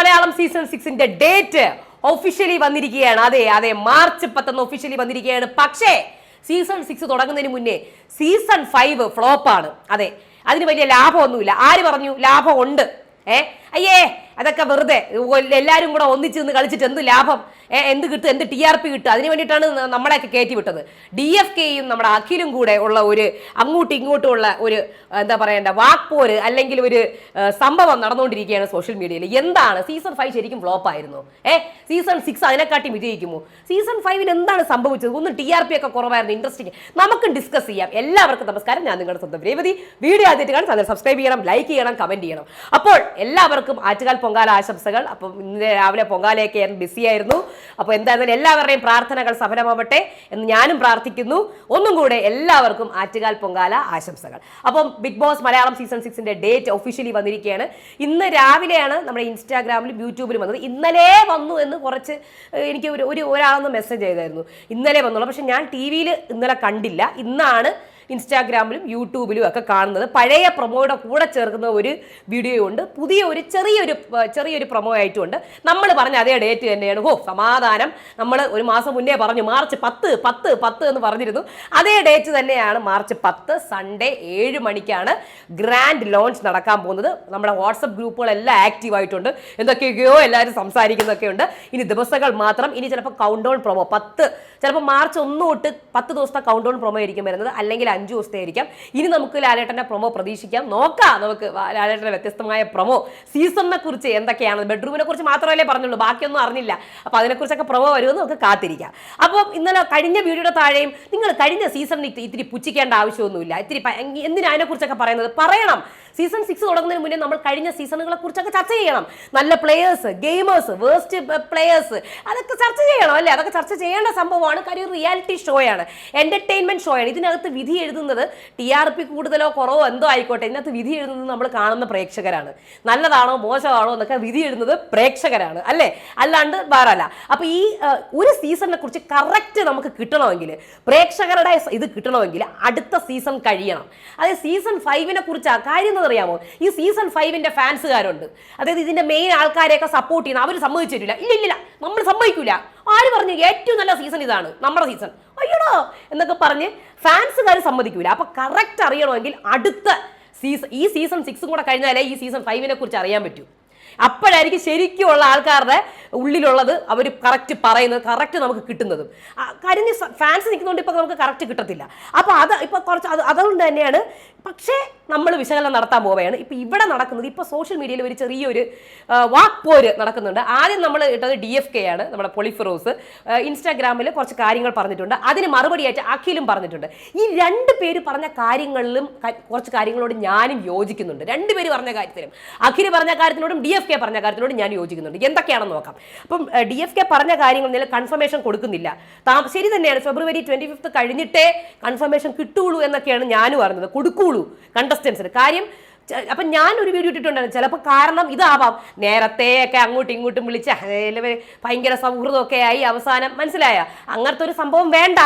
Malayalam season സിക്സിന്റെ date officially വന്നിരിക്കുകയാണ്. അതെ അതെ മാർച്ച് പത്തൊന്ന് ഒഫീഷ്യലി വന്നിരിക്കുകയാണ്. പക്ഷേ സീസൺ സിക്സ് തുടങ്ങുന്നതിന് മുന്നേ സീസൺ ഫൈവ് ഫ്ലോപ്പാണ് അതെ അതിന് വലിയ ലാഭമൊന്നുമില്ല. ആര് പറഞ്ഞു? ലാഭം ഉണ്ട് ഏ അയ്യേ അതൊക്കെ വെറുതെ. എല്ലാവരും കൂടെ ഒന്നിച്ച് നിന്ന് കളിച്ചിട്ട് എന്ത് ലാഭം? എന്ത് കിട്ടും? എന്ത് ടി ആർ പി കിട്ടും? അതിന് വേണ്ടിയിട്ടാണ് നമ്മളെയൊക്കെ കയറ്റി വിട്ടത്. ഡി എഫ് കെയും നമ്മുടെ അഖിലും കൂടെ ഉള്ള ഒരു അങ്ങോട്ടും ഇങ്ങോട്ടും ഉള്ള ഒരു എന്താ പറയേണ്ട വാക്പോര് അല്ലെങ്കിൽ ഒരു സംഭവം നടന്നുകൊണ്ടിരിക്കുകയാണ് സോഷ്യൽ മീഡിയയിൽ എന്താണ്? സീസൺ ഫൈവ് ശരിക്കും ഫ്ലോപ്പ് ആയിരുന്നു. ഏ സീസൺ സിക്സ് അതിനെക്കാട്ടി വിജയിക്കുമോ? സീസൺ ഫൈവിൽ എന്താണ് സംഭവിച്ചത്? ഒന്ന് ടി ആർ പി ഒക്കെ കുറവായിരുന്നു. ഇൻട്രസ്റ്റിംഗ് നമുക്ക് ഡിസ്കസ് ചെയ്യാം. എല്ലാവർക്കും നമസ്കാരം. ഞാൻ നിങ്ങളുടെ സ്വന്തം രേവതി. വീഡിയോ ആദ്യമായിട്ട് കാണാൻ ചാനൽ സബ്സ്ക്രൈബ് ചെയ്യണം ലൈക്ക് ചെയ്യണം കമന്റ് ചെയ്യണം. അപ്പോൾ എല്ലാവർക്കും ആറ്റുകാൽ പൊങ്കാല ആശംസകൾ. അപ്പം ഇന്ന് രാവിലെ പൊങ്കാലയൊക്കെ ബിസി ആയിരുന്നു. അപ്പോൾ എന്തായാലും എല്ലാവരുടെയും പ്രാർത്ഥനകൾ സഫലമാവട്ടെ എന്ന് ഞാനും പ്രാർത്ഥിക്കുന്നു. ഒന്നും കൂടെ എല്ലാവർക്കും ആറ്റുകാൽ പൊങ്കാല ആശംസകൾ. അപ്പം ബിഗ് ബോസ് മലയാളം സീസൺ സിക്സിന്റെ ഡേറ്റ് ഒഫീഷ്യലി വന്നിരിക്കുകയാണ്. ഇന്ന് രാവിലെയാണ് നമ്മുടെ ഇൻസ്റ്റാഗ്രാമിലും യൂട്യൂബിലും വന്നത്. ഇന്നലെ വന്നു എന്ന് കുറച്ച് എനിക്ക് ഒരു ഒരു ഒരാളൊന്ന് മെസ്സേജ് ചെയ്തായിരുന്നു. ഇന്നലെ വന്നുള്ളൂ. പക്ഷേ ഞാൻ ടി വിയിൽ ഇന്നലെ കണ്ടില്ല. ഇന്നാണ് ഇൻസ്റ്റാഗ്രാമിലും യൂട്യൂബിലും ഒക്കെ കാണുന്നത്. പഴയ പ്രൊമോയുടെ കൂടെ ചേർക്കുന്ന ഒരു വീഡിയോ ഉണ്ട് പുതിയ ഒരു ചെറിയൊരു ചെറിയൊരു പ്രൊമോ ആയിട്ടുമുണ്ട് നമ്മൾ പറഞ്ഞ അതേ ഡേറ്റ് തന്നെയാണ്. ഹോ സമാധാനം. നമ്മൾ ഒരു മാസം മുന്നേ പറഞ്ഞു മാർച്ച് പത്ത് പത്ത് പത്ത് എന്ന് പറഞ്ഞിരുന്നു. അതേ ഡേറ്റ് തന്നെയാണ് മാർച്ച് പത്ത് സൺഡേ ഏഴ് മണിക്കാണ് ഗ്രാൻഡ് ലോഞ്ച് നടക്കാൻ പോകുന്നത്. നമ്മുടെ വാട്സപ്പ് ഗ്രൂപ്പുകളെല്ലാം ആക്റ്റീവ് ആയിട്ടുണ്ട്. എന്തൊക്കെയൊക്കെയോ എല്ലാവരും സംസാരിക്കുന്നൊക്കെ ഉണ്ട്. ഇനി ദിവസങ്ങൾ മാത്രം ഇനി ചിലപ്പോൾ കൗണ്ട് ഡൗൺ പ്രൊമോ പത്ത്. ചിലപ്പോൾ മാർച്ച് ഒന്ന് തൊട്ട് പത്ത് ദിവസത്തെ കൗണ്ട് ഡൗൺ പ്രൊമോ ആയിരിക്കും വരുന്നത്. അല്ലെങ്കിൽ അഞ്ച് ദിവസത്തെ ആയിരിക്കാം ഇനി നമുക്ക് ലാലേട്ടന്റെ പ്രൊമോ പ്രതീക്ഷിക്കാം. നോക്കാം. നമുക്ക് ലാലേട്ടന്റെ വ്യത്യസ്തമായ പ്രൊമോ സീസണിനെ കുറിച്ച് എന്തൊക്കെയാണ്? ബെഡ്റൂമിനെ കുറിച്ച് മാത്രമല്ലേ പറഞ്ഞുള്ളൂ. ബാക്കിയൊന്നും അറിഞ്ഞില്ല. അപ്പോൾ അതിനെക്കുറിച്ചൊക്കെ പ്രൊമോ വരുമെന്ന് നമുക്ക് കാത്തിരിക്കാം. അപ്പോൾ ഇന്നലെ കഴിഞ്ഞ വീഡിയോയുടെ താഴെയും നിങ്ങൾ കഴിഞ്ഞ സീസണിൽ ഇത്തി- ഇത്തിരി പുച്ഛിക്കേണ്ട ആവശ്യമൊന്നുമില്ല. ഇത്തിരി എന്തിനാ അതിനെക്കുറിച്ചൊക്കെ പറയുന്നത്? പറയണം. സീസൺ സിക്സ് തുടങ്ങുന്നതിന് മുന്നേ നമ്മൾ കഴിഞ്ഞ സീസണുകളെ കുറിച്ചൊക്കെ ചർച്ച ചെയ്യണം. നല്ല പ്ലേയേഴ്സ് ഗെയിമേഴ്സ് വേസ്റ്റ് പ്ലേയേഴ്സ് അതൊക്കെ ചർച്ച ചെയ്യണം അല്ലേ? അതൊക്കെ ചർച്ച ചെയ്യേണ്ട സംഭവമാണ്. കാര്യം റിയാലിറ്റി ഷോയാണ് എന്റർടൈൻമെന്റ് ഷോയാണ് ഇതിനകത്ത് വിധി എഴുതുന്നത് ടി ആർ പി കൂടുതലോ കുറവോ എന്തോ ആയിക്കോട്ടെ. ഇതിനകത്ത് വിധി എഴുതുന്നത് നമ്മൾ കാണുന്ന പ്രേക്ഷകരാണ്. നല്ലതാണോ മോശമാണോ എന്നൊക്കെ വിധി എഴുതുന്നത് പ്രേക്ഷകരാണ്. അല്ലേ? അല്ലാണ്ട് വേറെ അല്ല അപ്പൊ ഈ ഒരു സീസണിനെ കുറിച്ച് കറക്റ്റ് നമുക്ക് കിട്ടണമെങ്കിൽ പ്രേക്ഷകരുടെ ഇത് കിട്ടണമെങ്കിൽ അടുത്ത സീസൺ കഴിയണം. അതായത് സീസൺ ഫൈവിനെ കുറിച്ച് കാര്യം എന്താ അറിയാമോ? ഈ സീസൺ ഫൈവിന്റെ ഫാൻസുകാരുണ്ട് അതായത് ഇതിന്റെ മെയിൻ ആൾക്കാരെയൊക്കെ സപ്പോർട്ട് ചെയ്യുന്ന അവർ സമ്മതിച്ചു തരില്ല ഇല്ല ഇല്ല. നമ്മൾ സമ്മതിക്കൂല. ആര് പറഞ്ഞു ഏറ്റവും നല്ല സീസൺ ഇതാണ്? നമ്മുടെ സീസൺ അയ്യടോ! എന്നൊക്കെ പറഞ്ഞ് ഫാൻസുകാർ സമ്മതിക്കൂല. അപ്പൊ കറക്റ്റ് അറിയണമെങ്കിൽ അടുത്ത സീസൺ ഈ സീസൺ സിക്സും കൂടെ കഴിഞ്ഞാലേ ഈ സീസൺ ഫൈവിനെ കുറിച്ച് അറിയാൻ പറ്റൂ. അപ്പോഴായിരിക്കും ശരിക്കുമുള്ള ആൾക്കാരുടെ ഉള്ളിലുള്ളത് അവർ കറക്റ്റ് പറയുന്നത് കറക്റ്റ് നമുക്ക് കിട്ടുന്നതും. കരിഞ്ഞ് ഫാൻസ് നിൽക്കുന്നതുകൊണ്ട് ഇപ്പം നമുക്ക് കറക്റ്റ് കിട്ടത്തില്ല. അപ്പോൾ അത് ഇപ്പോൾ കുറച്ച് അത് അതുകൊണ്ട് തന്നെയാണ് പക്ഷേ നമ്മൾ വിശകലനം നടത്താൻ പോവുകയാണ്. ഇപ്പം ഇവിടെ നടക്കുന്നത് ഇപ്പോൾ സോഷ്യൽ മീഡിയയിൽ ഒരു ചെറിയൊരു വാക്ക് പോര് നടക്കുന്നുണ്ട്. ആദ്യം നമ്മൾ ഇട്ടത് ഡി എഫ് കെ ആണ് നമ്മുടെ പൊളിഫിറോസ് ഇൻസ്റ്റാഗ്രാമിൽ കുറച്ച് കാര്യങ്ങൾ പറഞ്ഞിട്ടുണ്ട്. അതിന് മറുപടിയായിട്ട് അഖിലും പറഞ്ഞിട്ടുണ്ട്. ഈ രണ്ട് പേര് പറഞ്ഞ കാര്യങ്ങളിലും കുറച്ച് കാര്യങ്ങളോട് ഞാനും യോജിക്കുന്നുണ്ട്. രണ്ട് പേര് പറഞ്ഞ കാര്യത്തിലും. അഖിൽ പറഞ്ഞ കാര്യത്തിനോടും ഡി എഫ് കെ പറഞ്ഞ കാര്യത്തിനോടും ഞാൻ യോജിക്കുന്നുണ്ട്. എന്തൊക്കെയാണെന്ന് നോക്കാം. അപ്പം ഡി എഫ് കെ പറഞ്ഞ കാര്യങ്ങൾ നില കൺഫർമേഷൻ കൊടുക്കുന്നില്ല. താ- ശരി തന്നെയാണ്. ഫെബ്രുവരി ട്വന്റി ഫിഫ്ത്ത് കഴിഞ്ഞിട്ടേ കൺഫർമേഷൻ കിട്ടുള്ളൂ എന്നൊക്കെയാണ് ഞാനും അറിഞ്ഞത്. കൊടുക്കുള്ളൂ കണ്ടസ്റ്റൻസിന് കാര്യം അപ്പം ഞാൻ ഒരു വീഡിയോ ഇട്ടിട്ടുണ്ടായിരുന്നു. ചിലപ്പോൾ കാരണം ഇതാവാം. നേരത്തെയൊക്കെ അങ്ങോട്ടും ഇങ്ങോട്ടും വിളിച്ച് ഭയങ്കര സൗഹൃദമൊക്കെ ആയി അവസാനം മനസ്സിലായ. അങ്ങനത്തെ ഒരു സംഭവം വേണ്ട.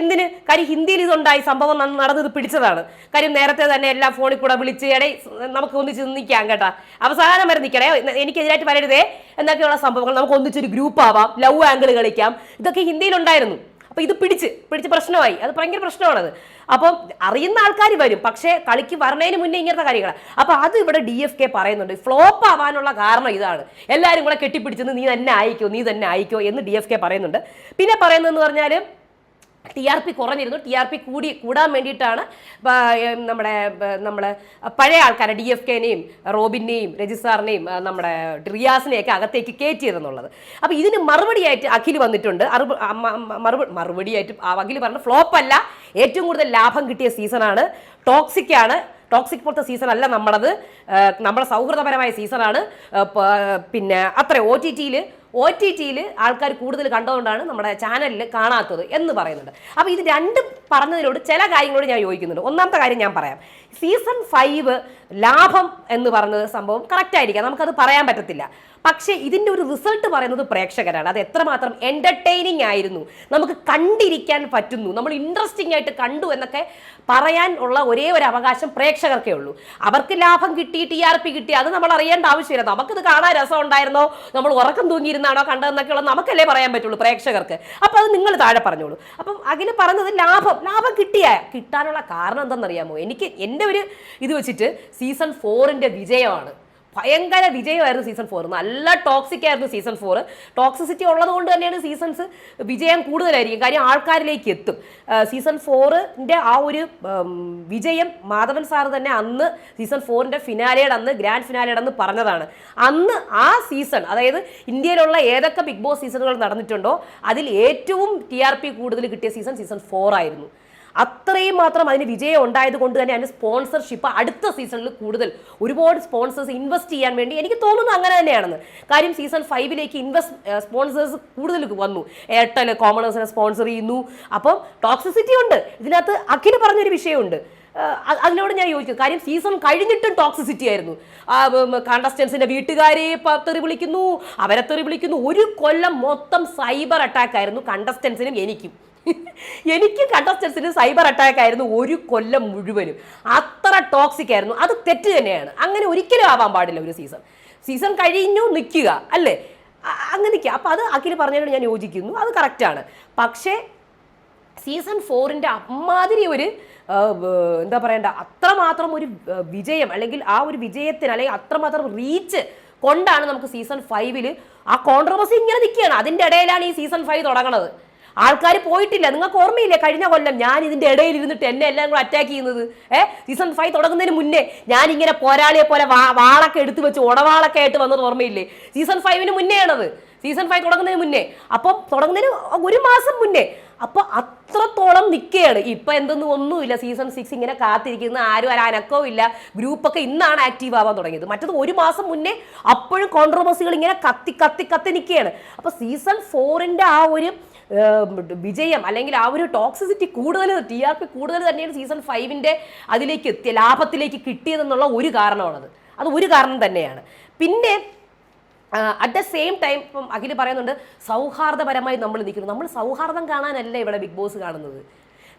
എന്തിന്? കാര്യം ഹിന്ദിയിൽ ഇതുണ്ടായി. സംഭവം നടന്നത് പിടിച്ചതാണ്. കാര്യം നേരത്തെ തന്നെ എല്ലാം ഫോണിൽ കൂടെ വിളിച്ച് എടേ നമുക്ക് ഒന്നിച്ച് നിൽക്കാം കേട്ടാ. അവസാനം വരെ നിൽക്കണേ. എനിക്കെതിരായിട്ട് വരരുതേ. എന്നൊക്കെയുള്ള സംഭവങ്ങൾ നമുക്ക് ഒന്നിച്ചൊരു ഗ്രൂപ്പ് ആവാം ലവ് ആംഗിൾ കളിക്കാം. ഇതൊക്കെ ഹിന്ദിയിലുണ്ടായിരുന്നു അപ്പൊ ഇത് പിടിച്ച് പിടിച്ച് പ്രശ്നമായി. അത് ഭയങ്കര പ്രശ്നമാണത്. അപ്പം അറിയുന്ന ആൾക്കാർ വരും. പക്ഷേ കളിക്ക് വരണതിന് മുന്നേ ഇങ്ങനത്തെ കാര്യങ്ങൾ അപ്പോൾ അത് ഇവിടെ ഡി എഫ് കെ പറയുന്നുണ്ട്. ഫ്ലോപ്പ് ആവാനുള്ള കാരണം ഇതാണ്. എല്ലാവരും കൂടെ കെട്ടിപ്പിടിച്ചെന്ന് നീ തന്നെ അയക്കോ നീ തന്നെ അയക്കോ എന്ന് ഡി എഫ് കെ പറയുന്നുണ്ട്. പിന്നെ പറയുന്നതെന്ന് പറഞ്ഞാൽ ടി ആർ പി കുറഞ്ഞിരുന്നു. ടി ആർ പി കൂടി കൂടാൻ വേണ്ടിയിട്ടാണ് നമ്മുടെ നമ്മൾ പഴയ ആൾക്കാരെ ഡി എഫ് കെനെയും റോബിനെയും രജിസാറിനെയും നമ്മുടെ റിയാസിനെയൊക്കെ അകത്തേക്ക് കയറ്റിയതെന്നുള്ളത്. അപ്പോൾ ഇതിന് മറുപടിയായിട്ട് അഖിൽ വന്നിട്ടുണ്ട്. അറുപ- മറുപടി മറുപടിയായിട്ട് അഖിൽ പറഞ്ഞ ഫ്ലോപ്പ് അല്ല ഏറ്റവും കൂടുതൽ ലാഭം കിട്ടിയ സീസണാണ്. ടോക്സിക് ആണ്. ടോക്സിക് പോലത്തെ സീസൺ അല്ല നമ്മളത് നമ്മുടെ സൗഹൃദപരമായ സീസണാണ്. പിന്നെ അത്ര. ഒ ടി ടിയിൽ ഒ ടി ടിയിൽ ആൾക്കാർ കൂടുതൽ കണ്ടതുകൊണ്ടാണ് നമ്മുടെ ചാനലിൽ കാണാത്തത് എന്ന് പറയുന്നുണ്ട് അപ്പോൾ ഇത് രണ്ടും പറഞ്ഞതിനോട് ചില കാര്യങ്ങളോട് ഞാൻ യോജിക്കുന്നുണ്ട്. ഒന്നാമത്തെ കാര്യം ഞാൻ പറയാം. സീസൺ ഫൈവ് ലാഭം എന്ന് പറഞ്ഞത് സംഭവം കറക്റ്റ് ആയിരിക്കാം. നമുക്കത് പറയാൻ പറ്റത്തില്ല. പക്ഷേ ഇതിന്റെ ഒരു റിസൾട്ട് പറയുന്നത് പ്രേക്ഷകരാണ്. അത് എത്രമാത്രം എന്റർടൈനിങ് ആയിരുന്നു. നമുക്ക് കണ്ടിരിക്കാൻ പറ്റുന്നു. നമ്മൾ ഇൻട്രസ്റ്റിംഗ് ആയിട്ട് കണ്ടു എന്നൊക്കെ പറയാൻ ഉള്ള ഒരേ ഒരു അവകാശം പ്രേക്ഷകർക്കേ ഉള്ളൂ. അവർക്ക് ലാഭം കിട്ടി ടി ആർ പി കിട്ടി അത് നമ്മൾ അറിയേണ്ട ആവശ്യമില്ല. നമുക്കിത് കാണാൻ രസം ഉണ്ടായിരുന്നോ നമ്മൾ ഉറക്കം തൂങ്ങിയിരുന്നാണോ കണ്ടതെന്നൊക്കെയുള്ള നമുക്കല്ലേ പറയാൻ പറ്റുള്ളൂ പ്രേക്ഷകർക്ക്. അപ്പോൾ അത് നിങ്ങൾ താഴെ പറഞ്ഞോളൂ. അപ്പം അതിൽ പറഞ്ഞത് ലാഭം ലാഭം കിട്ടിയ കിട്ടാനുള്ള കാരണം എന്താണെന്നറിയാമോ? എനിക്ക് എന്റെ ഒരു ഇത് വെച്ചിട്ട് സീസൺ ഫോറിന്റെ വിജയമാണ്. ഭയങ്കര വിജയമായിരുന്നു സീസൺ ഫോർ നല്ല ടോക്സിക് ആയിരുന്നു സീസൺ ഫോർ ടോക്സിസിറ്റി ഉള്ളത് കൊണ്ട് തന്നെയാണ് സീസൺസ് വിജയം കൂടുതലായിരിക്കും. കാര്യം ആൾക്കാരിലേക്ക് എത്തും. സീസൺ ഫോറിന്റെ ആ ഒരു വിജയം മാധവൻ സാർ തന്നെ അന്ന് സീസൺ ഫോറിന്റെ ഫിനാലയുടെ അന്ന് ഗ്രാൻഡ് ഫിനാലയുടെ അന്ന് പറഞ്ഞതാണ്. അന്ന് ആ സീസൺ അതായത് ഇന്ത്യയിലുള്ള ഏതൊക്കെ ബിഗ് ബോസ് സീസണുകൾ നടന്നിട്ടുണ്ടോ അതിൽ ഏറ്റവും ടി ആർ പി കൂടുതൽ കിട്ടിയ സീസൺ സീസൺ ഫോർ ആയിരുന്നു. അത്രയും മാത്രം അതിന് വിജയം ഉണ്ടായത് കൊണ്ട് തന്നെ അതിന് സ്പോൺസർഷിപ്പ് അടുത്ത സീസണിൽ കൂടുതൽ ഒരുപാട് സ്പോൺസേഴ്സ് ഇൻവെസ്റ്റ് ചെയ്യാൻ വേണ്ടി എനിക്ക് തോന്നുന്നു അങ്ങനെ തന്നെയാണെന്ന്. കാര്യം സീസൺ ഫൈവിലേക്ക് ഇൻവെസ്റ്റ് സ്പോൺസേഴ്സ് കൂടുതൽ വന്നു. എയർടെൽ കോമണേഴ്സിനെ സ്പോൺസർ ചെയ്യുന്നു. അപ്പം ടോക്സിസിറ്റി ഉണ്ട്. ഇതിനകത്ത് അഖിൽ പറഞ്ഞൊരു വിഷയമുണ്ട്. അതിനോട് ഞാൻ യോജിക്കുന്നു. കാര്യം സീസൺ കഴിഞ്ഞിട്ടും ടോക്സിസിറ്റി ആയിരുന്നു. കണ്ടസ്റ്റൻസിന്റെ വീട്ടുകാരെ തെറി വിളിക്കുന്നു അവരെ തെറി വിളിക്കുന്നു. ഒരു കൊല്ലം മൊത്തം സൈബർ അറ്റാക്ക് ആയിരുന്നു കണ്ടസ്റ്റൻസിനും എനിക്കും. എനിക്കും കണ്ടസ്റ്റൻസിന് സൈബർ അറ്റാക്ക് ആയിരുന്നു ഒരു കൊല്ലം മുഴുവനും. അത്ര ടോക്സിക് ആയിരുന്നു. അത് തെറ്റ് തന്നെയാണ്. അങ്ങനെ ഒരിക്കലും ആവാൻ പാടില്ല ഒരു സീസൺ സീസൺ കഴിഞ്ഞു നിൽക്കുക അല്ലേ? അങ്ങനെ നിൽക്കുക. അപ്പം അത് അഖിൽ പറഞ്ഞതിനോട് ഞാൻ യോജിക്കുന്നു. അത് കറക്റ്റാണ് പക്ഷേ സീസൺ ഫോറിന്റെ അമ്മാതിരി ഒരു എന്താ പറയണ്ട അത്രമാത്രം ഒരു വിജയം അല്ലെങ്കിൽ ആ ഒരു വിജയത്തിന് അല്ലെങ്കിൽ അത്രമാത്രം റീച്ച് കൊണ്ടാണ് നമുക്ക് സീസൺ ഫൈവിൽ ആ കോൺട്രവേഴ്സി ഇങ്ങനെ നിൽക്കുകയാണ്. അതിന്റെ ഇടയിലാണ് ഈ സീസൺ ഫൈവ് തുടങ്ങണത്. ആൾക്കാർ പോയിട്ടില്ല. നിങ്ങൾക്ക് ഓർമ്മയില്ലേ? കഴിഞ്ഞ കൊല്ലം ഞാൻ ഇതിന്റെ ഇടയിൽ ഇരുന്നിട്ട് എന്നെ എല്ലാം കൂടെ അറ്റാക്ക് ചെയ്യുന്നത്. ഏ? സീസൺ ഫൈവ് തുടങ്ങുന്നതിന് മുന്നേ ഞാൻ ഇങ്ങനെ പോരാളിയെ പോലെ വാളൊക്കെ എടുത്തു വെച്ച് ഉടവാളൊക്കെ ആയിട്ട് വന്നത് ഓർമ്മയില്ലേ? സീസൺ ഫൈവിന് മുന്നേ ആണത് സീസൺ ഫൈവ് തുടങ്ങുന്നതിന് മുന്നേ. അപ്പം തുടങ്ങുന്നതിന് ഒരു മാസം മുന്നേ. അപ്പൊ അത്രത്തോളം നിൽക്കുകയാണ്. ഇപ്പൊ എന്തൊന്നും ഒന്നുമില്ല. സീസൺ സിക്സ് ഇങ്ങനെ കാത്തിരിക്കുന്ന. ആരും ഒരു അനക്കവും ഇല്ല. ഗ്രൂപ്പൊക്കെ ഇന്നാണ് ആക്റ്റീവ് ആവാൻ തുടങ്ങിയത്. മറ്റത് ഒരു മാസം മുന്നേ അപ്പോഴും കോൺട്രവേഴ്സികൾ ഇങ്ങനെ കത്തി കത്തി കത്തി നിൽക്കുകയാണ്. അപ്പൊ സീസൺ ഫോറിന്റെ ആ ഒരു വിജയം അല്ലെങ്കിൽ ആ ഒരു ടോക്സിസിറ്റി കൂടുതൽ ടി ആർ പി കൂടുതൽ തന്നെയാണ് സീസൺ ഫൈവിന്റെ അതിലേക്ക് എത്തിയ ലാഭത്തിലേക്ക് കിട്ടിയതെന്നുള്ള ഒരു കാരണമാണത്. അത് ഒരു കാരണം തന്നെയാണ്. പിന്നെ അറ്റ് ദ സെയിം ടൈം ഇപ്പം അഖിൽ പറയുന്നുണ്ട് സൗഹാർദ്ദപരമായി നമ്മൾ നിൽക്കുന്നു. നമ്മൾ സൗഹാർദ്ദം കാണാനല്ല ഇവിടെ ബിഗ് ബോസ് കാണുന്നത്?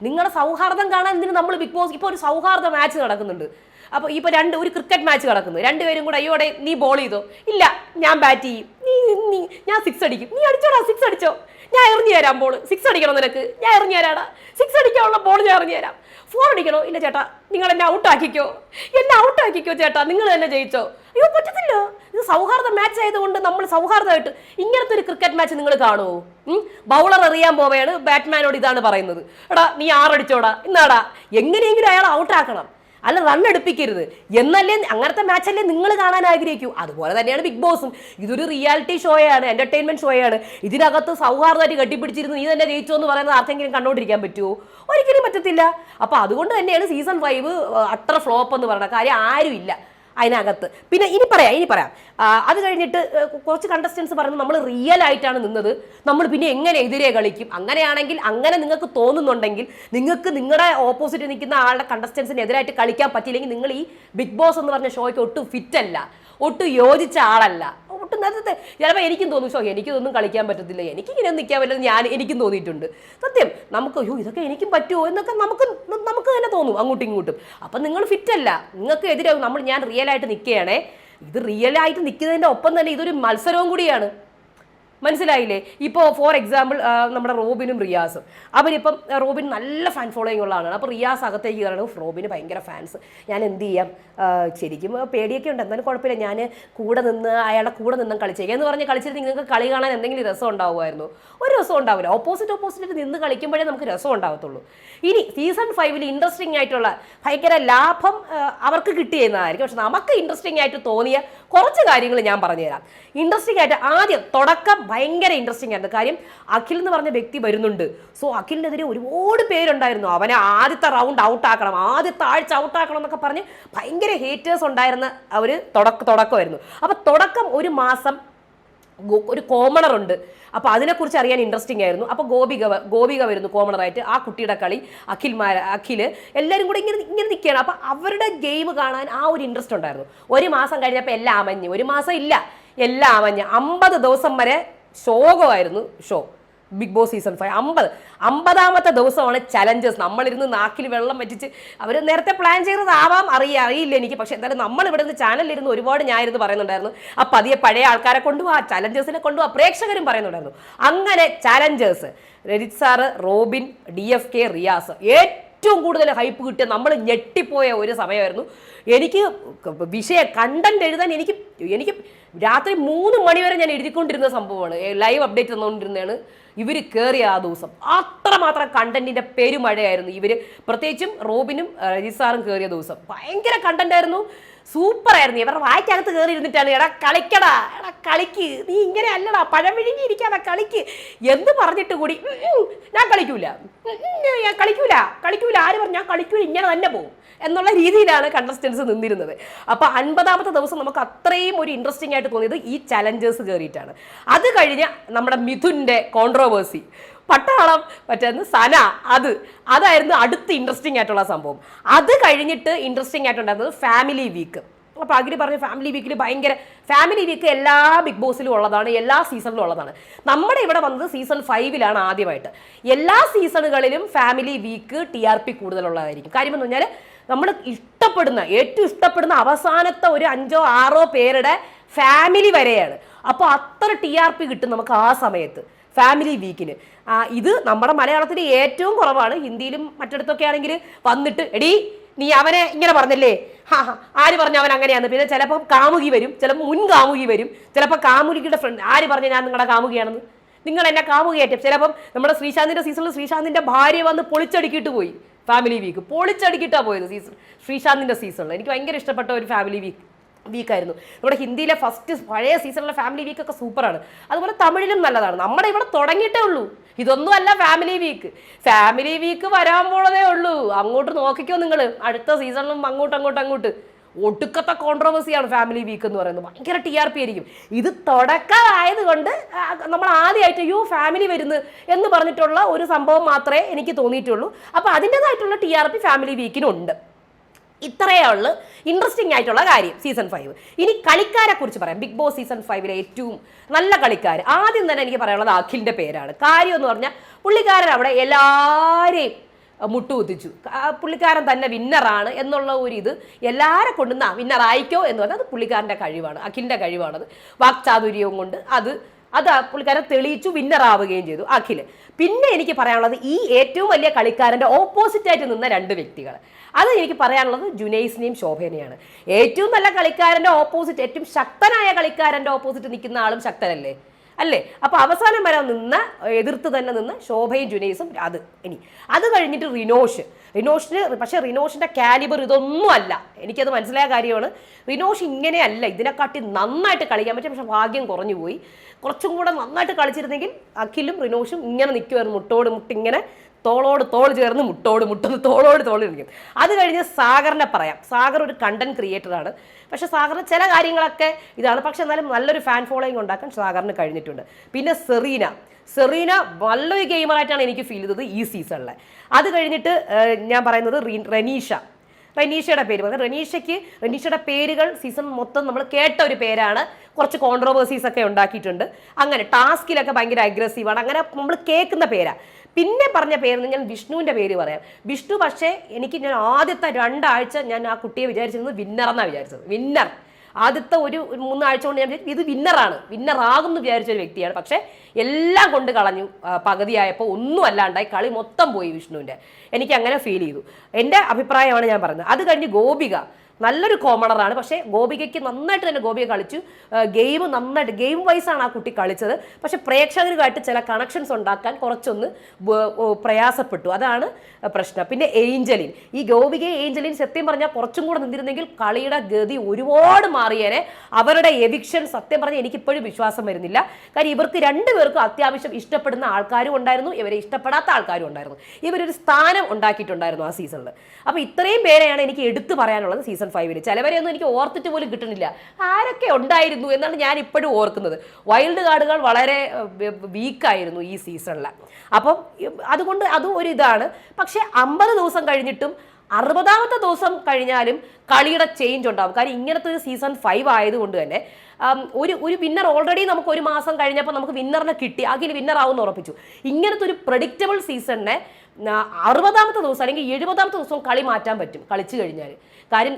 നിങ്ങളുടെ സൗഹാർദ്ദം കാണാൻ എന്തിനു നമ്മൾ ബിഗ് ബോസ് ഇപ്പോൾ ഒരു സൗഹാർദ്ദ മാച്ച് നടക്കുന്നുണ്ട്. അപ്പോൾ ഇപ്പോൾ രണ്ട് ഒരു ക്രിക്കറ്റ് മാച്ച് നടക്കുന്നു. രണ്ടുപേരും കൂടെ അയ്യോടെ നീ ബോൾ ചെയ്തോ? ഇല്ല ഞാൻ ബാറ്റ് ചെയ്യും. നീ നീ ഞാൻ സിക്സ് അടിക്കും. നീ അടിച്ചോടാ സിക്സ് അടിച്ചോ? ഞാൻ എറിഞ്ഞു തരാം ബോൾ സിക്സ് അടിക്കണോ നിനക്ക്? ഞാൻ എറിഞ്ഞു തരാടാ. സിക്സ് അടിക്കാനുള്ള ബോൾ ഞാൻ എറിഞ്ഞു തരാം. ഫോർ അടിക്കണോ? ഇല്ല ചേട്ടാ നിങ്ങൾ എന്നെ ഔട്ടാക്കിക്കോ എന്നെ ഔട്ടാക്കിക്കോ ചേട്ടാ നിങ്ങൾ തന്നെ ജയിച്ചോ. അയ്യോ പറ്റത്തില്ല. ഇത് സൗഹാർദ്ദ മാച്ച് ആയതുകൊണ്ട് നമ്മൾ സൗഹാർദ്ദമായിട്ട് ഇങ്ങനത്തെ ഒരു ക്രിക്കറ്റ് മാച്ച് നിങ്ങൾ കാണുമോ ബൗളർ എറിയാൻ പോവുകയാണ് ബാറ്റ്മാനോട് ഇതാണ് പറയുന്നത്. എടാ നീ ആറടിച്ചോടാ. ഇന്നാടാ എങ്ങനെയെങ്കിലും അയാൾ ഔട്ടാക്കണം അല്ല റൺ എടുപ്പിക്കരുത്. എന്നല്ലേ അങ്ങനത്തെ മാച്ചല്ലേ നിങ്ങൾ കാണാൻ ആഗ്രഹിക്കൂ? അതുപോലെ തന്നെയാണ് ബിഗ് ബോസും ഇതൊരു റിയാലിറ്റി ഷോയാണ് എന്റർടൈൻമെന്റ് ഷോയാണ് ഇതിനകത്ത് സൗഹാർദ്ദമായിട്ട് കെട്ടിപ്പിടിച്ചിരുന്നു നീ തന്നെ ജയിച്ചോ എന്ന് പറയുന്നത് ആർക്കെങ്കിലും കണ്ടോണ്ടിരിക്കാൻ പറ്റുമോ ഒരിക്കലും പറ്റത്തില്ല. അപ്പൊ അതുകൊണ്ട് തന്നെയാണ് സീസൺ ഫൈവ് അത്ര ഫ്ലോപ്പ് എന്ന് പറയുന്നത്. കാര്യം ആരും ഇല്ല. അതിനകത്ത്. പിന്നെ ഇനി പറയാം ഇനി പറയാം. അത് കഴിഞ്ഞിട്ട് കുറച്ച് കണ്ടസ്റ്റൻസ് പറഞ്ഞു നമ്മൾ റിയൽ ആയിട്ടാണ് നിന്നത്. നമ്മൾ പിന്നെ എങ്ങനെ എതിരെ കളിക്കും? അങ്ങനെയാണെങ്കിൽ അങ്ങനെ നിങ്ങൾക്ക് തോന്നുന്നുണ്ടെങ്കിൽ നിങ്ങൾക്ക് നിങ്ങളുടെ ഓപ്പോസിറ്റ് നിൽക്കുന്ന ആളുടെ കണ്ടസ്റ്റൻസിന് എതിരായിട്ട് കളിക്കാൻ പറ്റിയില്ലെങ്കിൽ നിങ്ങൾ ഈ ബിഗ് ബോസ് എന്ന് പറഞ്ഞ ഷോയ്ക്ക് ഒട്ടും ഫിറ്റ് അല്ല. ഒട്ടും യോജിച്ച ആളല്ല. ഒട്ടും നേരത്തെ ചിലപ്പോൾ എനിക്കും തോന്നും ഷോ എനിക്കിതൊന്നും കളിക്കാൻ പറ്റത്തില്ല. എനിക്കിങ്ങനെ നിൽക്കാൻ പറ്റില്ല ഞാൻ എനിക്കും തോന്നിയിട്ടുണ്ട്. സത്യം നമുക്ക് അയ്യോ ഇതൊക്കെ എനിക്കും പറ്റുമോ എന്നൊക്കെ നമുക്ക് നമുക്ക് തന്നെ തോന്നും അങ്ങോട്ടും ഇങ്ങോട്ടും. അപ്പം നിങ്ങൾ ഫിറ്റല്ല. നിങ്ങൾക്ക് എതിരാകും നമ്മൾ ഞാൻ റിയലായിട്ട് നിൽക്കുകയാണേ ഇത് റിയലായിട്ട് നിൽക്കുന്നതിന്റെ ഒപ്പം തന്നെ ഇതൊരു മത്സരവും കൂടിയാണ്. മനസ്സിലായില്ലേ? ഇപ്പോൾ ഫോർ എക്സാമ്പിൾ നമ്മുടെ റോബിനും റിയാസും. അവരിപ്പം റോബിൻ നല്ല ഫാൻ ഫോളോയിങ് ഉള്ള ആളാണ് അപ്പോൾ റിയാസ് അകത്തേക്ക് കയറണം. "ഉഫ്, റോബിന് ഭയങ്കര ഫാൻസ് ഞാൻ എന്ത് ചെയ്യാം? ശരിക്കും പേടിയൊക്കെ ഉണ്ട്. എന്നാലും കുഴപ്പമില്ല. ഞാൻ കൂടെ നിന്ന് അയാളുടെ കൂടെ നിന്നും കളിച്ചേക്കുക എന്ന് പറഞ്ഞ് കളിച്ചിട്ട് നിങ്ങൾക്ക് കളി കാണാൻ എന്തെങ്കിലും രസം ഉണ്ടാവുമായിരുന്നു? ഒരു രസം ഉണ്ടാവില്ല. ഓപ്പോസിറ്റ് ഓപ്പോസിറ്റ് നിന്ന് കളിക്കുമ്പോഴേ നമുക്ക് രസം ഉണ്ടാവത്തുള്ളൂ. ഇനി സീസൺ ഫൈവിൽ ഇൻട്രസ്റ്റിംഗ് ആയിട്ടുള്ള ഭയങ്കര ലാഭം അവർക്ക് കിട്ടിയെന്നായിരിക്കും. പക്ഷെ നമുക്ക് ഇൻട്രസ്റ്റിംഗ് ആയിട്ട് തോന്നിയ കുറച്ച് കാര്യങ്ങൾ ഞാൻ പറഞ്ഞുതരാം. ഇൻട്രസ്റ്റിംഗ് ആയിട്ട് ആദ്യം തുടക്കം ഭയങ്കര ഇൻട്രസ്റ്റിംഗ് ആയിരുന്നു. കാര്യം അഖിൽ എന്ന് പറഞ്ഞ വ്യക്തി വരുന്നുണ്ട്. സോ അഖിലിനെതിരെ ഒരുപാട് പേരുണ്ടായിരുന്നു. അവനെ ആദ്യത്തെ റൗണ്ട് ഔട്ട് ആക്കണം ആദ്യത്തെ ആഴ്ച ഔട്ട് ആക്കണം എന്നൊക്കെ പറഞ്ഞ് ഭയങ്കര ഹേറ്റേഴ്സ് ഉണ്ടായിരുന്ന ഒരു തുടക്ക തുടക്കമായിരുന്നു. അപ്പൊ തുടക്കം ഒരു മാസം ഒരു കോമണർ ഉണ്ട്. അപ്പൊ അതിനെക്കുറിച്ച് അറിയാൻ ഇൻട്രസ്റ്റിംഗ് ആയിരുന്നു. അപ്പൊ ഗോപിക ഗോപിക വരുന്നു കോമണറായിട്ട് ആ കുട്ടിയുടെ കളി അഖിൽമാര അഖിൽ എല്ലാവരും കൂടെ ഇങ്ങനെ ഇങ്ങനെ നിൽക്കുകയാണ്. അപ്പൊ അവരുടെ ഗെയിം കാണാൻ ആ ഒരു ഇൻട്രസ്റ്റ് ഉണ്ടായിരുന്നു. ഒരു മാസം കഴിഞ്ഞപ്പോൾ എല്ലാം അമഞ്ഞ്. ഒരു മാസം ഇല്ല. എല്ലാം അമഞ്ഞ്. അമ്പത് ദിവസം വരെ ശോകമായിരുന്നു show Big Boss season five അമ്പത്. അമ്പതാമത്തെ ദിവസമാണ് ചലഞ്ചസ് നമ്മളിരുന്ന് നാക്കിൽ വെള്ളം വറ്റിച്ച് അവർ നേരത്തെ പ്ലാൻ ചെയ്തതാവാം. അറിയാം അറിയില്ല എനിക്ക്. പക്ഷെ എന്തായാലും നമ്മൾ ഇവിടെ നിന്ന് ചാനലിരുന്ന് ഒരുപാട് ഞാനിരുന്ന് പറയുന്നുണ്ടായിരുന്നു. ആ പതിയെ പഴയ ആൾക്കാരെ കൊണ്ടുപോവാ ചലഞ്ചേഴ്സിനെ കൊണ്ടുപോവാ പ്രേക്ഷകരും പറയുന്നുണ്ടായിരുന്നു. അങ്ങനെ challengers Rajith sir Robin D F K Riyas. ഏറ്റവും കൂടുതൽ ഹൈപ്പ് കിട്ടിയ നമ്മൾ ഞെട്ടിപ്പോയ ഒരു സമയമായിരുന്നു. എനിക്ക് വിഷയ കണ്ടന്റ് എഴുതാൻ എനിക്ക് എനിക്ക് രാത്രി മൂന്ന് മണിവരെ ഞാൻ എഴുതിക്കൊണ്ടിരുന്ന സംഭവമാണ്. ലൈവ് അപ്ഡേറ്റ് തന്നുകൊണ്ടിരുന്നതാണ് ഇവർ കയറിയ ആ ദിവസം. അത്രമാത്രം കണ്ടന്റിന്റെ പെരുമഴയായിരുന്നു ഇവർ പ്രത്യേകിച്ചും റോബിനും റജിസാറും സാറും കയറിയ ദിവസം. ഭയങ്കര കണ്ടന്റ് ആയിരുന്നു. സൂപ്പർ ആയിരുന്നു. ഇവരുടെ വായ്ക്കകത്ത് കയറി ഇരുന്നിട്ടാണ്. എടാ കളിക്കടാ. എടാ കളിക്ക്. നീ ഇങ്ങനെ അല്ലടാ. പഴം വിഴുങ്ങി ഇരിക്കാതെ കളിക്ക്. എന്ന് പറഞ്ഞിട്ട് കൂടി ഞാൻ കളിക്കൂല. ഞാൻ കളിക്കൂല. കളിക്കൂല. ആര് പറഞ്ഞു ഞാൻ കളിക്കൂല. ഇങ്ങനെ തന്നെ പോകും എന്നുള്ള രീതിയിലാണ് കണ്ടസ്റ്റൻസ് നിന്നിരുന്നത്. അപ്പൊ അൻപതാമത്തെ ദിവസം നമുക്ക് അത്രയും ഒരു ഇൻട്രസ്റ്റിംഗ് ആയിട്ട് തോന്നിയത് ഈ ചലഞ്ചേഴ്സ് കയറിയിട്ടാണ് അത് കഴിഞ്ഞ് നമ്മുടെ മിഥുന്റെ കോൺട്രോവേഴ്സി പട്ടാളം മറ്റേന്ന് സന അത്. അതായിരുന്നു അടുത്ത ഇൻട്രസ്റ്റിംഗ് ആയിട്ടുള്ള സംഭവം. അത് കഴിഞ്ഞിട്ട് ഇൻട്രസ്റ്റിംഗ് ആയിട്ടുണ്ടായിരുന്നത് ഫാമിലി വീക്ക് അപ്പൊ അഗ്രി പറഞ്ഞു ഫാമിലി വീക്കിൽ ഭയങ്കര ഫാമിലി വീക്ക് എല്ലാ ബിഗ് ബോസിലും ഉള്ളതാണ് എല്ലാ സീസണിലും ഉള്ളതാണ്. നമ്മുടെ ഇവിടെ വന്നത് സീസൺ ഫൈവിലാണ് ആദ്യമായിട്ട്. എല്ലാ സീസണുകളിലും family week T R P കൂടുതലുള്ളതായിരിക്കും. കാര്യം എന്ന് പറഞ്ഞാൽ നമ്മൾ ഇഷ്ടപ്പെടുന്ന ഏറ്റവും ഇഷ്ടപ്പെടുന്ന അവസാനത്തെ ഒരു അഞ്ചോ ആറോ പേരുടെ ഫാമിലി വരെയാണ്. അപ്പോൾ അത്ര ടി ആർ പി കിട്ടും നമുക്ക് ആ സമയത്ത്. ഫാമിലി വീക്കിന് ഇത് നമ്മുടെ മലയാളത്തിൽ ഏറ്റവും കുറവാണ്. ഹിന്ദിയിലും മറ്റിടത്തൊക്കെ ആണെങ്കിൽ വന്നിട്ട് എടീ നീ അവനെ ഇങ്ങനെ പറഞ്ഞല്ലേ? ഹാ ആര് പറഞ്ഞു അവൻ അങ്ങനെയാണ് പിന്നെ ചിലപ്പോൾ കാമുകി വരും ചിലപ്പോൾ മുൻ കാമുകി വരും ചിലപ്പോൾ കാമുകിയുടെ ഫ്രണ്ട് ആര് പറഞ്ഞു ഞാൻ നിങ്ങളുടെ കാമുകിയാണെന്ന്? നിങ്ങൾ എന്നെ കാമുകയായിട്ട് ചിലപ്പം നമ്മുടെ ശ്രീശാന്തിന്റെ സീസണിൽ ശ്രീശാന്തിന്റെ ഭാര്യ വന്ന് പൊളിച്ചടുക്കിയിട്ട് പോയി. ഫാമിലി വീക്ക് പൊളിച്ചടുക്കിയിട്ടാണ് പോയത് സീസൺ ശ്രീശാന്തിന്റെ സീസണിൽ എനിക്ക് ഭയങ്കര ഇഷ്ടപ്പെട്ട ഒരു ഫാമിലി വീക്ക് വീക്കായിരുന്നു നമ്മുടെ ഹിന്ദിയിലെ ഫസ്റ്റ് പഴയ സീസണിലെ ഫാമിലി വീക്ക് ഒക്കെ സൂപ്പറാണ് അതുപോലെ തമിഴിലും നല്ലതാണ്. നമ്മുടെ ഇവിടെ തുടങ്ങിയിട്ടേ ഉള്ളൂ. ഇതൊന്നും അല്ല ഫാമിലി വീക്ക് ഫാമിലി വീക്ക് വരാൻ പോണതേ ഉള്ളൂ. അങ്ങോട്ട് നോക്കിക്കോ നിങ്ങൾ അടുത്ത സീസണിലും അങ്ങോട്ട് അങ്ങോട്ട് അങ്ങോട്ട്. ഒടുക്കത്തെ കോൺട്രവേഴ്സിയാണ് ഫാമിലി വീക്ക് എന്ന് പറയുന്നത്. ഭയങ്കര ടി ആർ പി ആയിരിക്കും. ഇത് തുടക്കമായത് കൊണ്ട് നമ്മൾ ആദ്യമായിട്ട് യു ഫാമിലി വരുന്നു എന്ന് പറഞ്ഞിട്ടുള്ള ഒരു സംഭവം മാത്രമേ എനിക്ക് തോന്നിയിട്ടുള്ളൂ. അപ്പോൾ അതിന്റെതായിട്ടുള്ള ടി ആർ പി ഫാമിലി വീക്കിനുണ്ട് ഇത്രയേ ഉള്ളൂ. ഇൻട്രസ്റ്റിംഗ് ആയിട്ടുള്ള കാര്യം സീസൺ ഫൈവ് ഇനി കളിക്കാരെ കുറിച്ച് പറയാം ബിഗ് ബോസ് സീസൺ ഫൈവിലെ ഏറ്റവും നല്ല കളിക്കാർ ആദ്യം തന്നെ എനിക്ക് പറയാനുള്ളത് അഖിലിന്റെ പേരാണ്. കാര്യം എന്ന് പറഞ്ഞാൽ പുള്ളിക്കാരൻ അവിടെ എല്ലാവരെയും മുട്ടുകുത്തിച്ചു. പുള്ളിക്കാരൻ തന്നെ വിന്നറാണ് എന്നുള്ള ഒരു ഇത് എല്ലാവരെ കൊണ്ടുവന്ന വിന്നറായിക്കോ എന്ന് പറഞ്ഞാൽ അത് പുള്ളിക്കാരന്റെ കഴിവാണ് അഖിലിന്റെ കഴിവാണത്. വാക്ചാതുര്യവും കൊണ്ട് അത് അത് പുള്ളിക്കാരൻ തെളിയിച്ചു വിന്നർ ആവുകയും ചെയ്തു അഖിൽ പിന്നെ എനിക്ക് പറയാനുള്ളത് ഈ ഏറ്റവും വലിയ കളിക്കാരന്റെ ഓപ്പോസിറ്റ് ആയിട്ട് നിന്ന രണ്ട് വ്യക്തികൾ. അത് എനിക്ക് പറയാനുള്ളത് ജുനൈസിനെയും ശോഭനെയാണ്. ഏറ്റവും നല്ല കളിക്കാരന്റെ ഓപ്പോസിറ്റ് ഏറ്റവും ശക്തനായ കളിക്കാരന്റെ ഓപ്പോസിറ്റ് നിൽക്കുന്ന ആളും ശക്തനല്ലേ? അല്ലേ? അപ്പോൾ അവസാനം വരെ നിന്ന് എതിർത്ത് തന്നെ നിന്ന് ശോഭയും ജുനൈസും അത് ഇനി. അത് കഴിഞ്ഞിട്ട് റിനോഷ്. റിനോഷിന് പക്ഷേ റിനോഷിന്റെ കാലിബർ ഇതൊന്നും അല്ല. എനിക്കത് മനസ്സിലായ കാര്യമാണ്. റിനോഷ് ഇങ്ങനെയല്ല ഇതിനെക്കാട്ടി നന്നായിട്ട് കളിക്കാൻ പറ്റും. പക്ഷെ ഭാഗ്യം കുറഞ്ഞു പോയി. കുറച്ചും കൂടെ നന്നായിട്ട് കളിച്ചിരുന്നെങ്കിൽ അഖിലും റിനോഷും ഇങ്ങനെ നിൽക്കുമായിരുന്നു മുട്ടോട് മുട്ടിങ്ങനെ തോളോട് തോൾ ചേർന്ന് മുട്ടോട് മുട്ടുന്നു തോളോട് തോൾ ഇരിക്കും. അത് കഴിഞ്ഞ് സാഗറിനെ പറയാം. സാഗർ ഒരു കണ്ടന്റ് ക്രിയേറ്റർ ആണ്. പക്ഷേ സാഗറിന് ചില കാര്യങ്ങളൊക്കെ ഇതാണ്. പക്ഷെ എന്നാലും നല്ലൊരു ഫാൻ ഫോളോയിങ് ഉണ്ടാക്കാൻ സാഗറിന് കഴിഞ്ഞിട്ടുണ്ട്. പിന്നെ സെറീന. സെറീന നല്ലൊരു ഗെയിമറായിട്ടാണ് എനിക്ക് ഫീൽ ചെയ്തത് ഈ സീസണിലെ അത് കഴിഞ്ഞിട്ട് ഞാൻ പറയുന്നത് റനീഷ. റനീഷയുടെ പേര് പറഞ്ഞാൽ റനീഷയ്ക്ക് റനീഷയുടെ പേരുകൾ സീസൺ മൊത്തം നമ്മൾ കേട്ട ഒരു പേരാണ്. കുറച്ച് കോൺട്രോവേഴ്സീസ് ഒക്കെ ഉണ്ടാക്കിയിട്ടുണ്ട്. അങ്ങനെ ടാസ്കിലൊക്കെ ഭയങ്കര അഗ്രസീവാണ് അങ്ങനെ നമ്മൾ കേൾക്കുന്ന പേരാ. പിന്നെ പറഞ്ഞ പേര് ഞാൻ വിഷ്ണുവിന്റെ പേര് പറയാം. വിഷ്ണു പക്ഷേ എനിക്ക് ഞാൻ ആദ്യത്തെ രണ്ടാഴ്ച ഞാൻ ആ കുട്ടിയെ വിചാരിച്ചിരുന്നത് വിന്നർ എന്നാണ് വിചാരിച്ചത്. വിന്നർ ആദ്യത്തെ ഒരു മൂന്നാഴ്ച കൊണ്ട് ഞാൻ ഇത് വിന്നറാണ് വിന്നർ ആകുമെന്ന് വിചാരിച്ച ഒരു വ്യക്തിയാണ്. പക്ഷേ എല്ലാം കൊണ്ട് കളഞ്ഞു. പകുതിയായപ്പോൾ ഒന്നും അല്ലാണ്ടായി കളി മൊത്തം പോയി വിഷ്ണുവിന്റെ എനിക്ക് അങ്ങനെ ഫീൽ ചെയ്തു. എന്റെ അഭിപ്രായമാണ് ഞാൻ പറഞ്ഞത്. അത് കഴിഞ്ഞ് ഗോപിക. നല്ലൊരു കോമണറാണ് പക്ഷേ ഗോപികയ്ക്ക് നന്നായിട്ട് തന്നെ ഗോപിക കളിച്ചു. ഗെയിം നന്നായിട്ട് ഗെയിം വൈസാണ് ആ കുട്ടി കളിച്ചത്. പക്ഷേ പ്രേക്ഷകരുമായിട്ട് ചില കണക്ഷൻസ് ഉണ്ടാക്കാൻ കുറച്ചൊന്ന് പ്രയാസപ്പെട്ടു. അതാണ് പ്രശ്നം. പിന്നെ ഏഞ്ചലിൻ. ഈ ഗോപികയെ ഏഞ്ചലിൻ സത്യം പറഞ്ഞാൽ കുറച്ചും കൂടെ നിന്നിരുന്നെങ്കിൽ കളിയുടെ ഗതി ഒരുപാട് മാറിയേനെ. അവരുടെ എവിക്ഷൻ സത്യം പറഞ്ഞാൽ എനിക്കിപ്പോഴും വിശ്വാസം വരുന്നില്ല. കാര്യം ഇവർക്ക് രണ്ടുപേർക്കും അത്യാവശ്യം ഇഷ്ടപ്പെടുന്ന ആൾക്കാരും ഉണ്ടായിരുന്നു. ഇവരെ ഇഷ്ടപ്പെടാത്ത ആൾക്കാരും ഉണ്ടായിരുന്നു. ഇവരൊരു സ്ഥാനം ഉണ്ടാക്കിയിട്ടുണ്ടായിരുന്നു ആ സീസണിൽ അപ്പോൾ ഇത്രയും പേരെയാണ് എനിക്ക് എടുത്തു പറയാനുള്ളത് സീസൺ സീസൺ ഫൈവിൽ ചിലവരെയൊന്നും എനിക്ക് ഓർത്തിട്ട് പോലും കിട്ടുന്നില്ല ആരൊക്കെ ഉണ്ടായിരുന്നു എന്നാണ് ഞാൻ ഇപ്പോഴും ഓർക്കുന്നത് വൈൽഡ് കാർഡുകൾ വളരെ വീക്കായിരുന്നു ഈ സീസണിൽ അപ്പം അതുകൊണ്ട് അതും ഒരു ഇതാണ്. പക്ഷേ അമ്പത് ദിവസം കഴിഞ്ഞിട്ടും അറുപതാമത്തെ ദിവസം കഴിഞ്ഞാലും കളിയുടെ ചേഞ്ച് ഉണ്ടാവും. കാര്യം ഇങ്ങനത്തെ ഒരു സീസൺ ഫൈവ് ആയതുകൊണ്ട് തന്നെ ഒരു ഒരു വിന്നർ ഓൾറെഡി നമുക്ക് ഒരു മാസം കഴിഞ്ഞപ്പോൾ നമുക്ക് വിന്നറിനെ കിട്ടി. അഖിൽ വിന്നർ ആവുമെന്ന് ഉറപ്പിച്ചു. ഇങ്ങനത്തെ ഒരു പ്രഡിക്റ്റബിൾ സീസണിനെ അറുപതാമത്തെ ദിവസം അല്ലെങ്കിൽ എഴുപതാമത്തെ ദിവസം കളി മാറ്റാൻ പറ്റും കളിച്ചു കഴിഞ്ഞാൽ കാര്യം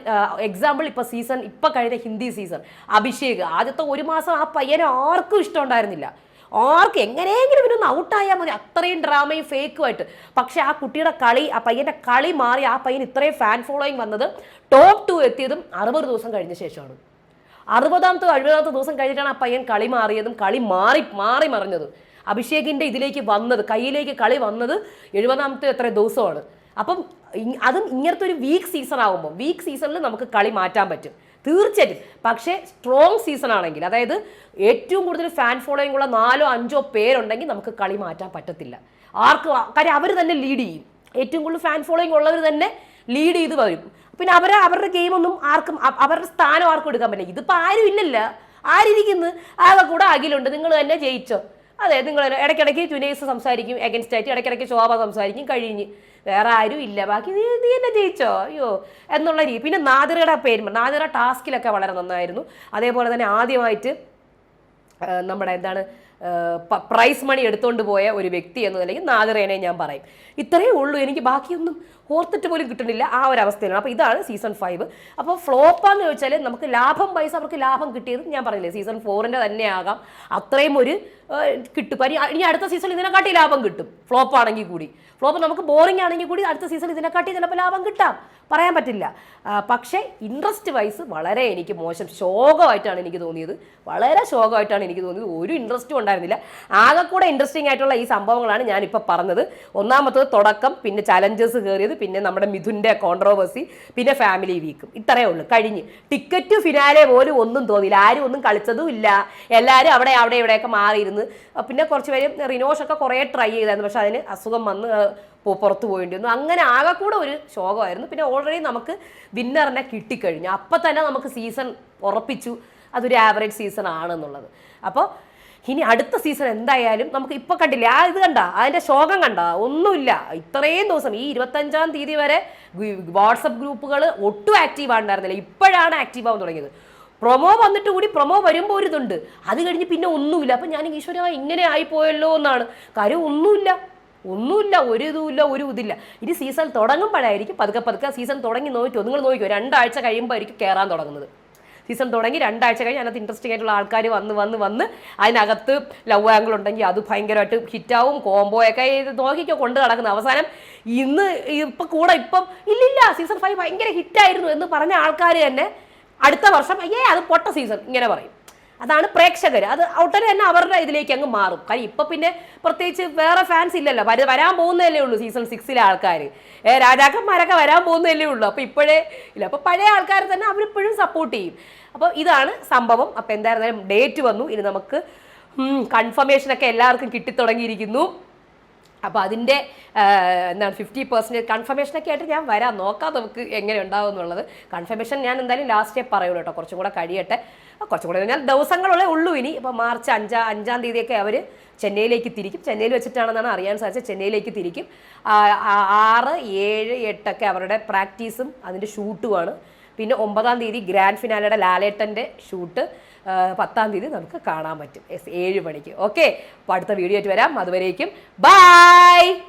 എക്സാമ്പിൾ ഇപ്പോൾ സീസൺ ഇപ്പോൾ കഴിഞ്ഞ ഹിന്ദി സീസൺ അഭിഷേക്. ആദ്യത്തെ ഒരു മാസം ആ പയ്യനെ ആർക്കും ഇഷ്ടമുണ്ടായിരുന്നില്ല. ആർക്ക് എങ്ങനെയെങ്കിലും ഇവനൊന്ന് ഔട്ടായാൽ മതി. അത്രയും ഡ്രാമയും ഫേക്കുമായിട്ട് പക്ഷേ ആ കുട്ടിയുടെ കളി ആ പയ്യന്റെ കളി മാറി ആ പയ്യൻ ഇത്രയും ഫാൻ ഫോളോയിങ് വന്നത് ടോപ്പ് ടു എത്തിയതും അറുപത് ദിവസം കഴിഞ്ഞ ശേഷമാണ്. അറുപതാമത്തെ എഴുപതാമത്തെ ദിവസം കഴിഞ്ഞിട്ടാണ് ആ പയ്യൻ കളി മാറിയതും കളി മാറി മാറി മറിഞ്ഞതും. അഭിഷേകിന്റെ ഇതിലേക്ക് വന്നത് കയ്യിലേക്ക് കളി വന്നത് എഴുപതാമത്തെ എത്ര ദിവസമാണ്. അപ്പം അതും ഇങ്ങനത്തെ ഒരു വീക്ക് സീസൺ ആകുമ്പോൾ വീക്ക് സീസണിൽ നമുക്ക് കളി മാറ്റാൻ പറ്റും. തീർച്ചയായിട്ടും. പക്ഷേ സ്ട്രോങ് സീസൺ ആണെങ്കിൽ അതായത് ഏറ്റവും കൂടുതൽ ഫാൻ ഫോളോയിങ് ഉള്ള നാലോ അഞ്ചോ പേരുണ്ടെങ്കിൽ നമുക്ക് കളി മാറ്റാൻ പറ്റത്തില്ല. ആർക്കും കാര്യം അവർ തന്നെ ലീഡ് ചെയ്യും. ഏറ്റവും കൂടുതൽ ഫാൻ ഫോളോയിങ് ഉള്ളവർ തന്നെ ലീഡ് ചെയ്ത് വരും. പിന്നെ അവരെ അവരുടെ ഗെയിമൊന്നും ആർക്കും അവരുടെ സ്ഥാനം ആർക്കും എടുക്കാൻ പറ്റില്ല. ഇതിപ്പോൾ ആരും ഇല്ലല്ലോ. ആരിരിക്കുന്നു ആകെ കൂടെ അഖിലുണ്ട്. നിങ്ങൾ തന്നെ ജയിച്ചോ. അതെ നിങ്ങൾ ഇടയ്ക്കിടയ്ക്ക് ടുനേസ് സംസാരിക്കും എഗൻസ്റ്റ് ആയിട്ട് ഇടയ്ക്കിടയ്ക്ക് ശോഭ സംസാരിക്കും കഴിഞ്ഞ്. വേറെ ആരും ഇല്ല. ബാക്കി നീ നീ എന്നെ ജയിച്ചോ. അയ്യോ എന്നുള്ള രീതി. പിന്നെ നാദിറയുടെ പേര് നാദിറ ടാസ്കിലൊക്കെ വളരെ നന്നായിരുന്നു. അതേപോലെ തന്നെ ആദ്യമായിട്ട് നമ്മുടെ എന്താണ് പ്രൈസ് മണി എടുത്തുകൊണ്ട് പോയ ഒരു വ്യക്തി എന്ന നിലയ്ക്ക് നാദിറേനെ ഞാൻ പറയും. ഇത്രയേ ഉള്ളൂ. എനിക്ക് ബാക്കിയൊന്നും ഓർത്തിട്ട് പോലും കിട്ടുന്നില്ല ആ ഒരു അവസ്ഥയിലാണ്. അപ്പോൾ ഇതാണ് സീസൺ ഫൈവ് അപ്പോൾ ഫ്ലോപ്പാന്ന് ചോദിച്ചാൽ നമുക്ക് ലാഭം പൈസ അവർക്ക് ലാഭം കിട്ടിയത് ഞാൻ പറഞ്ഞില്ലേ സീസൺ ഫോറിന്റെ തന്നെ ആകാം. അത്രയും ഒരു കിട്ടും. ഇനി അടുത്ത സീസൺ ഇതിനെക്കാട്ടി ലാഭം കിട്ടും. ഫ്ലോപ്പ് ആണെങ്കിൽ കൂടി. ഫ്ലോപ്പ് നമുക്ക് ബോറിംഗ് ആണെങ്കിൽ കൂടി അടുത്ത സീസൺ ഇതിനെക്കാട്ടി ചിലപ്പോൾ ലാഭം കിട്ടാം. പറയാൻ പറ്റില്ല. പക്ഷേ ഇൻട്രസ്റ്റ് വൈസ് വളരെ എനിക്ക് മോശം ശോകമായിട്ടാണ് എനിക്ക് തോന്നിയത്. വളരെ ശോകമായിട്ടാണ് എനിക്ക് തോന്നിയത്. ഒരു ഇൻട്രസ്റ്റും ഉണ്ടായിരുന്നില്ല. ആകെ കൂടെ ഇൻട്രസ്റ്റിംഗ് ആയിട്ടുള്ള ഈ സംഭവങ്ങളാണ് ഞാനിപ്പോൾ പറഞ്ഞത്. ഒന്നാമത്തത് തുടക്കം പിന്നെ ചലഞ്ചസ് കയറിയത് പിന്നെ നമ്മുടെ മിഥുന്റെ കോൺട്രോവേഴ്സി പിന്നെ ഫാമിലി വീക്കും ഇത്രയേ ഉള്ളൂ. കഴിഞ്ഞ്. ടിക്കറ്റ് ഫിനാലെ പോലും ഒന്നും തോന്നിയില്ല. ആരും ഒന്നും കളിച്ചതും ഇല്ല. എല്ലാവരും അവിടെ അവിടെ ഇവിടെയൊക്കെ മാറിയിരുന്ന്. ആ, പിന്നെ കുറച്ച് പേര് റിനോഷൊക്കെ കുറേ ട്രൈ ചെയ്തായിരുന്നു. പക്ഷെ അതിന് അസുഖം വന്ന് പുറത്തു പോ- വന്നു. അങ്ങനെ ആകെ കൂടെ ഒരു ശോകമായിരുന്നു. പിന്നെ ഓൾറെഡി നമുക്ക് വിന്നറിനെ കിട്ടിക്കഴിഞ്ഞു. അപ്പം തന്നെ നമുക്ക് സീസൺ ഉറപ്പിച്ചു. അതൊരു ആവറേജ് സീസൺ ആണെന്നുള്ളത്. അപ്പോൾ ഇനി അടുത്ത സീസൺ എന്തായാലും നമുക്ക് ഇപ്പൊ കണ്ടില്ല ആ ഇത് കണ്ട അതിന്റെ ശോകം കണ്ട ഒന്നുമില്ല. ഇത്രയും ദിവസം ഈ ഇരുപത്തഞ്ചാം തീയതി വരെ വാട്സപ്പ് ഗ്രൂപ്പുകൾ ഒട്ടും ആക്റ്റീവ് ആണ്ടായിരുന്നില്ല ഇപ്പോഴാണ് ആക്റ്റീവ് ആവാൻ തുടങ്ങിയത്. പ്രൊമോ വന്നിട്ട് കൂടി പ്രൊമോ വരുമ്പോൾ ഒരു ഇതുണ്ട്. അത് കഴിഞ്ഞ് പിന്നെ ഒന്നുമില്ല. അപ്പം ഞാൻ ഈശ്വര ഇങ്ങനെ ആയിപ്പോയല്ലോ എന്നാണ്. കാര്യം ഒന്നുമില്ല. ഒന്നുമില്ല. ഒരു ഇതുമില്ല ഒരു ഇതില്ല. ഇനി സീസൺ തുടങ്ങുമ്പോഴായിരിക്കും പതുക്കെ പതുക്കെ സീസൺ തുടങ്ങി നോക്കിയോ നിങ്ങൾ നോക്കിയോ രണ്ടാഴ്ച കഴിയുമ്പോൾ ആയിരിക്കും കയറാൻ തുടങ്ങുന്നത്. സീസൺ തുടങ്ങി രണ്ടാഴ്ച കഴിഞ്ഞ് അതിനകത്ത് ഇൻട്രസ്റ്റിംഗ് ആയിട്ടുള്ള ആൾക്കാർ വന്ന് വന്ന് വന്ന് അതിനകത്ത് ലവ് ആംഗിൾ ഉണ്ടെങ്കിൽ അത് ഭയങ്കരമായിട്ട് ഹിറ്റാവും കോംബോയൊക്കെ നോക്കിക്കോ കൊണ്ട് നടക്കുന്നത് അവസാനം ഇന്ന് ഇപ്പം കൂടെ ഇപ്പം ഇല്ലില്ല. സീസൺ ഫൈവ് ഭയങ്കര ഹിറ്റായിരുന്നു എന്ന് പറഞ്ഞ ആൾക്കാർ തന്നെ അടുത്ത വർഷം അയ്യേ അത് പൊട്ട സീസൺ ഇങ്ങനെ പറയും. അതാണ് പ്രേക്ഷകർ അത് ഒട്ടനെ തന്നെ അവരുടെ ഇതിലേക്ക് അങ്ങ് മാറും. കാര്യം ഇപ്പൊ പിന്നെ പ്രത്യേകിച്ച് വേറെ ഫാൻസ് ഇല്ലല്ലോ. വര- വരാൻ പോകുന്നതല്ലേ ഉള്ളൂ സീസൺ സിക്സിലെ ആൾക്കാർ ഏ രാജാക്കന്മാരൊക്കെ വരാൻ പോകുന്നതല്ലേ ഉള്ളൂ. അപ്പൊ ഇപ്പോഴേ ഇല്ല. അപ്പൊ പഴയ ആൾക്കാർ തന്നെ അവരിപ്പോഴും സപ്പോർട്ട് ചെയ്യും. അപ്പോൾ ഇതാണ് സംഭവം. അപ്പോൾ എന്തായിരുന്നാലും ഡേറ്റ് വന്നു. ഇനി നമുക്ക് കൺഫർമേഷൻ ഒക്കെ എല്ലാവർക്കും കിട്ടിത്തുടങ്ങിയിരിക്കുന്നു. അപ്പോൾ അതിന്റെ എന്താണ് ഫിഫ്റ്റി പെർസെന്റേജ് കൺഫർമേഷനൊക്കെ ആയിട്ട് ഞാൻ വരാം. നോക്കാം നമുക്ക് എങ്ങനെ ഉണ്ടാവും എന്നുള്ളത്. കൺഫർമേഷൻ ഞാൻ എന്തായാലും ലാസ്റ്റേ പറയുള്ളൂ കേട്ടോ. കുറച്ചും കൂടെ കഴിയട്ടെ. കുറച്ചും കൂടെ ഞാൻ ദിവസങ്ങളുള്ളേ ഉള്ളൂ ഇനി. ഇപ്പോൾ മാർച്ച് അഞ്ചാം അഞ്ചാം തീയതിയൊക്കെ അവർ ചെന്നൈയിലേക്ക് തിരിക്കും. ചെന്നൈയിൽ വെച്ചിട്ടാണെന്നാണ് അറിയാൻ സാധിച്ചത്. ചെന്നൈയിലേക്ക് തിരിക്കും. ആറ് ഏഴ് എട്ടൊക്കെ അവരുടെ പ്രാക്ടീസും അതിന്റെ ഷൂട്ടുമാണ് പിന്നെ ഒമ്പതാം തീയതി ഗ്രാൻഡ് ഫിനാലയുടെ ലാലേട്ടന്റെ ഷൂട്ട് പത്താം തീയതി നമുക്ക് കാണാൻ പറ്റും. ഏഴ് മണിക്ക്. ഓക്കെ. അപ്പോൾ അടുത്ത വീഡിയോ ആയിട്ട് വരാം. അതുവരേക്കും. ബൈ!